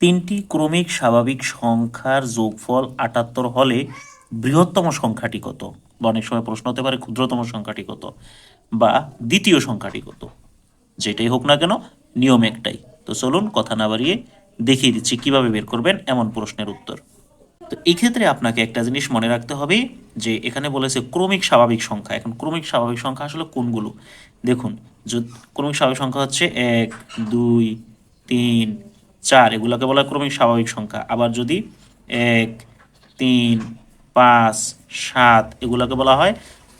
তিনটি ক্রমিক স্বাভাবিক সংখ্যার যোগফল আটাত্তর হলে বৃহত্তম সংখ্যাটি কত? বা অনেক সময় প্রশ্ন হতে পারে, ক্ষুদ্রতম সংখ্যাটি কত? বা দ্বিতীয় সংখ্যাটি কত? যেটাই হোক না কেন, নিয়ম একটাই। তো চলুন কথা না বাড়িয়ে দেখিয়ে দিচ্ছি কীভাবে বের করবেন এমন প্রশ্নের উত্তর। তো এই ক্ষেত্রে আপনাকে একটা জিনিস মনে রাখতে হবে যে এখানে বলেছে ক্রমিক স্বাভাবিক সংখ্যা। এখন ক্রমিক স্বাভাবিক সংখ্যা আসলে কোনগুলো? দেখুন ক্রমিক স্বাভাবিক সংখ্যা হচ্ছে এক, দুই, তিন চার, এগুলোকে বলা ক্রমিক স্বাভাবিক সংখ্যা। আবার যদি এক, তিন, পাঁচ, সাত, এগুলোকে বলা হয়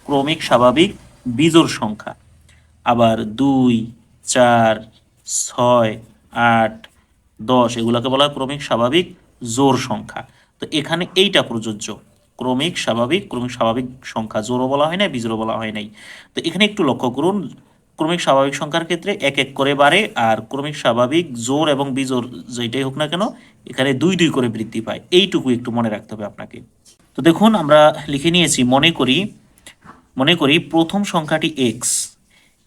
ক্রমিক স্বাভাবিক বিজোড় সংখ্যা। আবার দুই, চার, ছয়, আট, দশ, এগুলোকে বলা হয় ক্রমিক স্বাভাবিক জোর সংখ্যা। তো এখানে এইটা প্রযোজ্য। ক্রমিক স্বাভাবিক ক্রমিক স্বাভাবিক সংখ্যা। জোরও বলা হয় না বিজোড়ও বলা হয় নাই। তো এখানে একটু লক্ষ্য করুন ক্রমিক স্বাভাবিক সংখ্যার ক্ষেত্রে এক এক করে বাড়ে, আর ক্রমিক স্বাভাবিক জোর এবং বিজোর যেটাই হোক না কেন, এখানে দুই দুই করে বৃদ্ধি পায়। এইটুকু একটু মনে রাখতে হবে আপনাকে। তো দেখুন, আমরা লিখে নিয়েছি, মনে করি মনে করি প্রথম সংখ্যাটি এক্স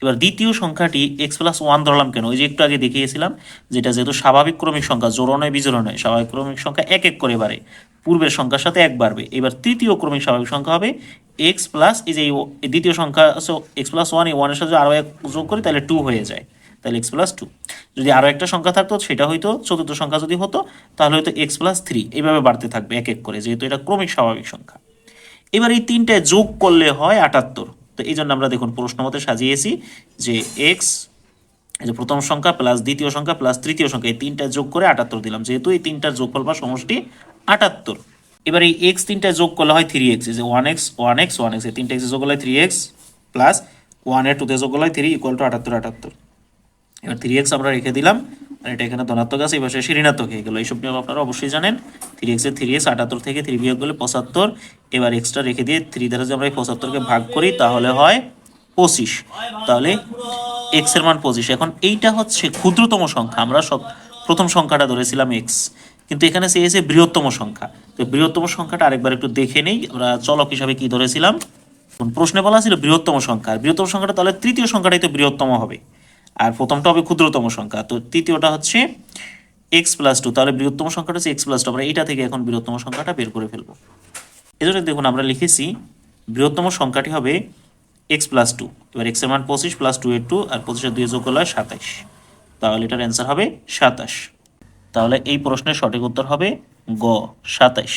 এবার দ্বিতীয় সংখ্যাটি এক্স প্লাস ওয়ান ধরলাম কেন? ওই যে একটু আগে দেখিয়েছিলাম, যেটা যেহেতু স্বাভাবিক ক্রমিক সংখ্যা, জোড়ো নয়, বিজোড়ো নয়, স্বাভাবিক ক্রমিক সংখ্যা এক এক করে বাড়ে। পূর্বের সংখ্যার সাথে এক বাড়বে। এবার তৃতীয় ক্রমিক স্বাভাবিক সংখ্যা হবে এক্স প্লাস এই যে দ্বিতীয় সংখ্যা সো এক্স প্লাস ওয়ান এই ওয়ানের সাথে আরও এক যোগ করি, তাহলে টু হয়ে যায়। তাহলে এক্স প্লাস টু যদি আরও একটা সংখ্যা থাকতো, সেটা হয়তো চতুর্থ সংখ্যা যদি হতো, তাহলে হয়তো এক্স প্লাস থ্রি এইভাবে বাড়তে থাকবে এক এক করে, যেহেতু এটা ক্রমিক স্বাভাবিক সংখ্যা। এবার এই তিনটায় যোগ করলে হয় আটাত্তর। তো এই জন্য আমরা দেখুন প্রশ্ন মতে সাজিয়েছি যে এক্স যে প্রথম সংখ্যা প্লাস দ্বিতীয় সংখ্যা প্লাস তৃতীয় সংখ্যা, এই তিনটা যোগ করে আটাত্তর দিলাম। যেহেতু এই তিনটার যোগফল বা সমষ্টি আটাত্তর। এবার এই এক্স তিনটা যোগ করলে হয় থ্রি এক্স যে one x one x one x এই তিনটা এক্স যোগ করলে থ্রি এক্স প্লাস ওয়ানের টুতে যোগ করলে হয় থ্রি ইকুয়াল টু আটাত্তর আটাত্তর। এবার থ্রি এক্স আমরা রেখে দিলাম, আর এটা এখানে ধনাত্মক আছে, এবার এসে ঋণাত্মক হয়ে গেল। এইসব নিয়ম আপনারা অবশ্যই জানেন। থ্রি এক্সের থ্রি এক্স আটাত্তর থেকে থ্রি বিয়োগ করলে পঁচাত্তর। এবার এক্সট্রা রেখে দিয়ে থ্রি দ্বারা যদি আমরা এই পঁচাত্তরকে ভাগ করি, তাহলে হয় পঁচিশ। তাহলে এক্সের মান পঁচিশ। এখন এইটা হচ্ছে ক্ষুদ্রতম সংখ্যা। আমরা সব প্রথম সংখ্যাটা ধরেছিলাম এক্স কিন্তু এখানে চেয়েছে বৃহত্তম সংখ্যা। তো বৃহত্তম সংখ্যাটা আরেকবার একটু দেখে নেই, আমরা চলক হিসাবে কি ধরেছিলাম? প্রশ্নে বলা ছিল বৃহত্তম সংখ্যা। বৃহত্তম সংখ্যাটা তাহলে তৃতীয় সংখ্যাটাই তো বৃহত্তম হবে। আর প্রথমটা হবে ক্ষুদ্রতম সংখ্যা। তো তৃতীয়টা হচ্ছে এক্স প্লাস টু তাহলে বৃহত্তম সংখ্যাটা হচ্ছে এক্স প্লাস টু আমরা এইটা থেকে এখন বৃহত্তম সংখ্যাটা বের করে ফেলব। এজন্য দেখুন আমরা লিখেছি বৃহত্তম সংখ্যাটি হবে এক্স প্লাস টু এবার এক্সের মান পঁচিশ প্লাস টু এর টু আর পঁচিশের দুই যোগ করলে সাতাইশ। তাহলে এটার অ্যান্সার হবে সাতাশ। তাহলে এই প্রশ্নের সঠিক উত্তর হবে গ সাতাইশ।